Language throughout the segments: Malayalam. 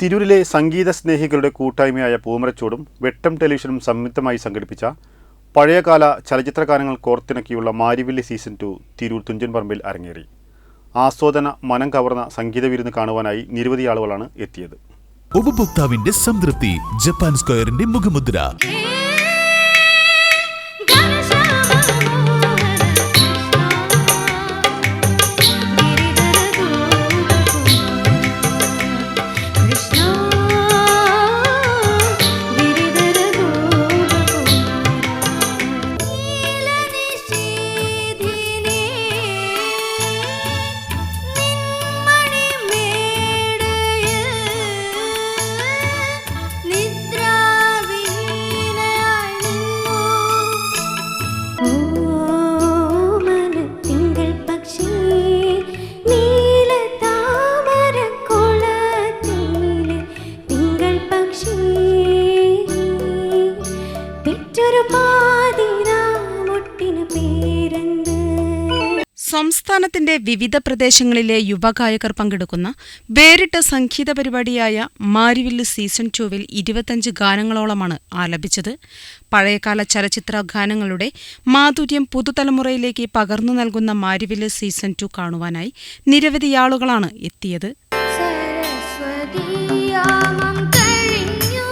തിരൂരിലെ സംഗീത സ്നേഹികളുടെ കൂട്ടായ്മയായ പൂമരച്ചോടും വെട്ടം ടെലിവിഷനും സംയുക്തമായി സംഘടിപ്പിച്ച പഴയകാല ചലച്ചിത്ര ഗാനങ്ങൾ കോർത്തിണക്കിയുള്ള മാരിവില്ലി സീസൺ ടു തിരൂർ തുഞ്ചൻ പറമ്പിൽ അരങ്ങേറി. ആസ്വാദന മനം കവർന്ന സംഗീത വിരുന്ന് കാണുവാനായി നിരവധി ആളുകളാണ് എത്തിയത്. ഉപഭോക്താവിന്റെ സംതൃപ്തി ജപ്പാൻ സ്ക്വയറിന്റെ മുഖമുദ്ര. പെറ്റൊരു പാതിരാമുട്ടിന് പേരെന്ത്? സംസ്ഥാനത്തിന്റെ വിവിധ പ്രദേശങ്ങളിലെ യുവഗായകർ പങ്കെടുക്കുന്ന വേറിട്ട സംഗീത പരിപാടിയായ മാരിവില്ല് സീസൺ ടുവിൽ ഇരുപത്തഞ്ച് ഗാനങ്ങളോളമാണ് ആലപിച്ചത്. പഴയകാല ചലച്ചിത്ര ഗാനങ്ങളുടെ മാധുര്യം പുതുതലമുറയിലേക്ക് പകർന്നു നൽകുന്ന മാരിവില്ല് സീസൺ ടു കാണുവാനായി നിരവധി ആളുകളാണ് എത്തിയത്. സരസ്വതീയാമം കഴിഞ്ഞു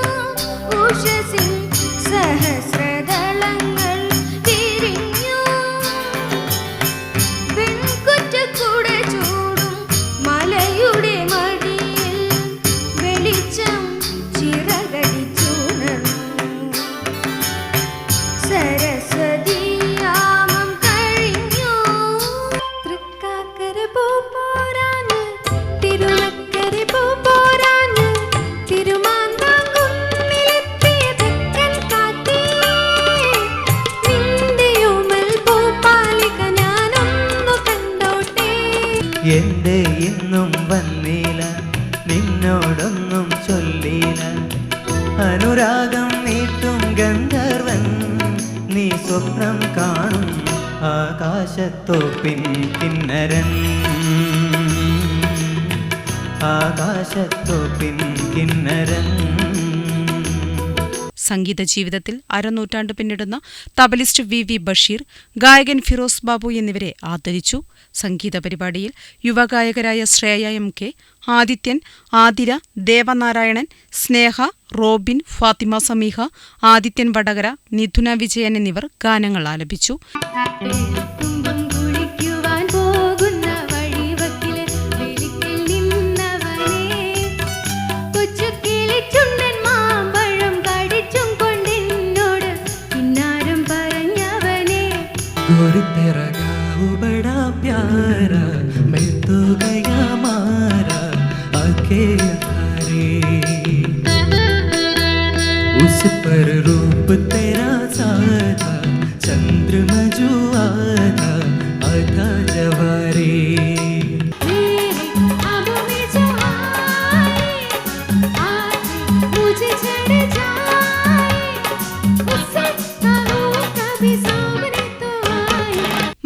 എന്റെ ഇന്നും വന്നില്ല നിന്നോടൊന്നും ചൊല്ലില്ല അനുരാഗം നീട്ടും ഗന്ധർവൻ നീ സ്വപ്നം കാണും ആകാശത്തോപ്പിൻ കിന്നരൻ. ആകാശത്തോപ്പിൻ കിന്നരൻ. സംഗീത ജീവിതത്തിൽ അരനൂറ്റാണ്ട് പിന്നിടുന്ന തബലിസ്റ്റ് വി വി ബഷീർ ഗായകൻ ഫിറോസ് ബാബു എന്നിവരെ ആദരിച്ചു. സംഗീത പരിപാടിയിൽ യുവഗായകരായ Shreya M K Adithyan Athira Devanarayanan Sneha Robin Fathima Sameeha Adithyan Vadakara Nithuna Vijayan എന്നിവർ ഗാനങ്ങൾ ആലപിച്ചു. गोरी तेरा गाँव बड़ा प्यारा मैं तो गया मारा आके हारे उस पर रूप तेरा सारा चंद्रमा जो आधा आधा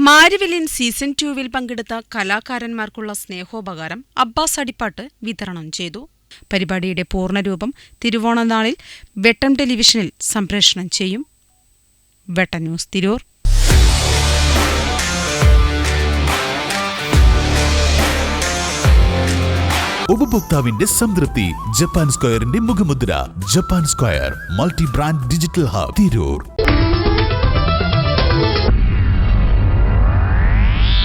आए മാരിവില്ലിൻ സീസൺ ടുവിൽ പങ്കെടുത്ത കലാകാരന്മാർക്കുള്ള സ്നേഹോപകാരം അബ്ബാസ് അടിപ്പാട്ട് വിതരണം ചെയ്തു. പരിപാടിയുടെ പൂർണരൂപം തിരുവോണനാളിൽ വെട്ടം ടെലിവിഷനിൽ സംപ്രേഷണം ചെയ്യും. വെട്ട ന്യൂസ് തിരൂർ. ഉപഭോക്താവിന്റെ സംതൃപ്തി ജപ്പാൻ സ്ക്വയറിന്റെ മുഖമുദ്ര Japan square multi brand digital hub Tirur.